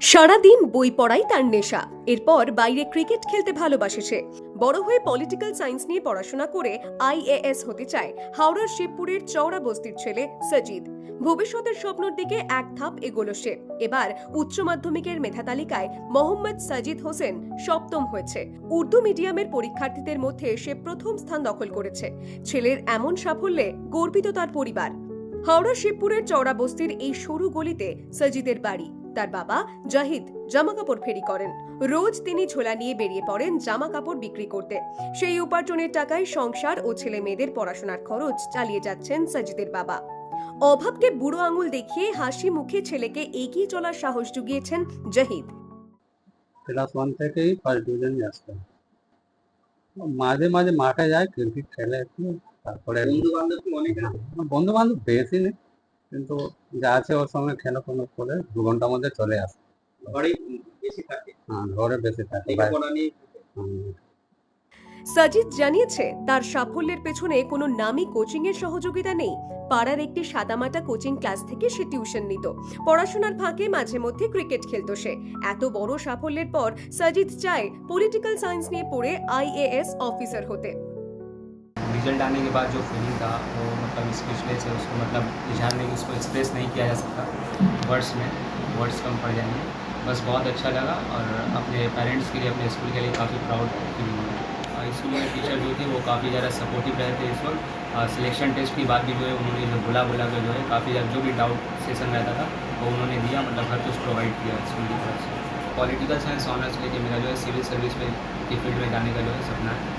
সারাদিন বই পড়াই তার নেশা। এরপর বাইরে ক্রিকেট খেলতে ভালোবাসে সে। বড় হয়ে পলিটিক্যাল সায়েন্স নিয়ে পড়াশোনা করে আইএএস হতে চায় হাওড়ার শিবপুরের চওড়া বস্তির ছেলে সজিদ ভবিষ্যতের স্বপ্নর দিকে এক ধাপ এগোলো সে। এবার উচ্চ মাধ্যমিকের মেধা তালিকায় মোহাম্মদ সাজিদ হোসেন সপ্তম হয়েছে। উর্দু মিডিয়ামের পরীক্ষার্থীদের মধ্যে সে প্রথম স্থান দখল করেছে। ছেলের এমন সাফল্যে গর্বিত তার পরিবার। হাওড়া শিবপুরের চওড়া বস্তির এই সরু গলিতে সজিদের বাড়ি। তার বাবা জাহিদ জামা কাপড় ফেরি করেন। রোজ তিনি ঝোলা নিয়ে বেরিয়ে পড়েন জামা কাপড় বিক্রি করতে। সেই উপার্জনের টাকায় সংসার ও ছেলে মেয়েদের পড়াশোনার খরচ চালিয়ে যাচ্ছেন সজিদের বাবা। অভাবকে বুড়ো আঙুল দেখিয়ে হাসি মুখে ছেলেকে এগিয়ে চলার সাহস জুগিয়েছেন জাহিদ। ক্লাস ওয়ান থেকেই ফার্স্ট ডিভিশনে আসতাম মাঝে মাঝে মাঠে যায় ক্রিকেট খেলে একটু তারপরে বন্ধু বান্ধব অনেক বন্ধু বান্ধব বেশি নেই। কিন্তু যা আছে ওর সঙ্গে খেলা কোনো করে দু ঘণ্টার মধ্যে চলে আসে। ঘরেই বেশি থাকে? হ্যাঁ ঘরে বেশি থাকে। সাজিদ জানিয়েছে তার সাফল্যের পেছনে কোনো নামী কোচিং এর সহযোগিতা নেই। পাড়ার একটি সাদামাটা কোচিং ক্লাস থেকে সে টিউশন নিত। পড়াশোনার ফাঁকে মাঝে মধ্যে ক্রিকেট খেলতো সে। এত বড় সাফল্যের পর সাজিদ চায় পলিটিক্যাল সায়েন্স নিয়ে পড়ে আইএএস অফিসার হতে। रिज़ल्ट आने के बाद जो फीलिंग था, वो मतलब स्पीचलेस है, उसको मतलब नहीं, उसको एक्सप्रेस नहीं किया जा सकता वर्ड्स में वर्ड्स कम पड़ जाएँगे। बस बहुत अच्छा लगा और अपने पेरेंट्स के लिए, अपने स्कूल के लिए काफ़ी प्राउड फील हुआ और स्कूल में टीचर जो थे, वो काफ़ी ज़्यादा सपोर्टिव रहे थे इस वक्त। और सिलेक्शन टेस्ट की बात भी जो है, उन्होंने जो बुला बुला कर जो है, काफ़ी ज़्यादा जो भी डाउट सेशन रहता था, वो उन्होंने दिया मतलब हर कुछ प्रोवाइड किया स्कूल की तरफ़ से। पॉलिटिकल साइंस ऑनर्स लेके मेरा जो है सिविल सर्विस में फ़ील्ड में जाने का जो है सपना है।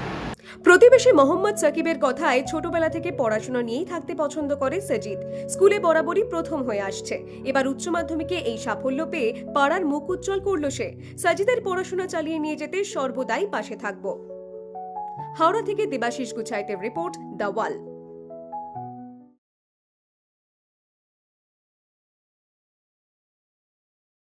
প্রতিবেশী মোহাম্মদ সাকিবের কথায় ছোটবেলা থেকে পড়াশোনা নিয়েই থাকতে পছন্দ করে সজিদ স্কুলে বরাবরই প্রথম হয়ে আসছে। এবার উচ্চ মাধ্যমিকে এই সাফল্য পেয়ে পাড়ার মুখ উজ্জ্বল করল সে। সাজিদের পড়াশোনা চালিয়ে নিয়ে যেতে সর্বদাই পাশে থাকব। হাওড়া থেকে দেবাশিস গুছাইতের রিপোর্ট দ্য ওয়াল।